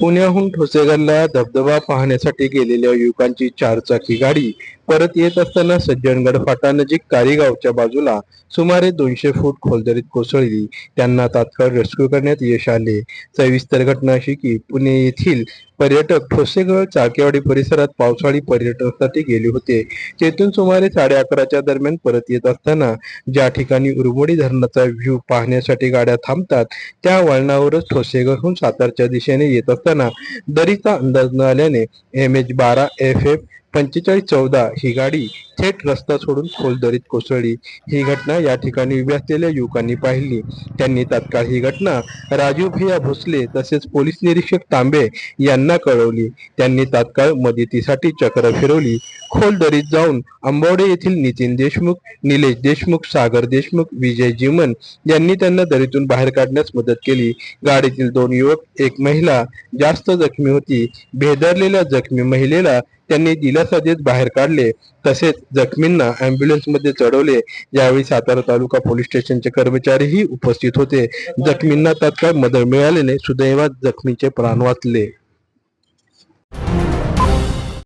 पुण्याहून ठोसेघरला धबधबा पाहण्यासाठी गेलेल्या युवकांची चारचाकी गाडी परत येत असताना सज्जनगड फाटा नजीक कारीगावच्या बाजूला सुमारे दोनशे फूट खोलदरीत कोसळली. त्यांना तात्काळ रेस्क्यू करण्यात यश आले. सविस्तर घटना अशी की पुणे येथील पर्यटक ठोसेगड चाकेवाडी परिसरात पावसाळी पर्यटनासाठी गेले होते. तेथून सुमारे साडे अकराच्या दरम्यान परत येत असताना ज्या ठिकाणी उरमोडी धरणाचा व्ह्यू पाहण्यासाठी गाड्या थांबतात त्या वळणावरच ठोसेगडहून सातारच्या दिशेने येत असताना दरीचा अंदाज न आल्याने एम एच बारा एफ एफ पंचेचाळीस चौदा ही गाडी थेट रस्ता सोडून खोल दरीत कोसळली. ही घटना या ठिकाणी उभ्या असलेल्या युवकांनी पाहिली. त्यांनी तात्काळ ही घटना राजू भैया भोसले तसेच पोलीस निरीक्षक तांबे यांना कळवली. त्यांनी तात्काळ मदतीसाठी चक्र फिरवली. खोल दरीत जाऊन आंबोडे येथील नितीन देशमुख निलेश देशमुख सागर देशमुख विजय जीवन यांनी त्यांना दरीतून बाहेर काढण्यास मदत केली. गाडीतील दोन युवक एक महिला जास्त जखमी होती. भेदरलेल्या जखमी महिलेला त्यांनी दिलासा देत बाहेर काढले. तसेच जखमींना अँब्युलन्समध्ये चढवले. यावेळी सातारा तालुका पोलीस स्टेशनचे कर्मचारीही उपस्थित होते. जखमींना तात्काळ मदत मिळाल्याने सुदैवात जखमीचे प्राण वाचले.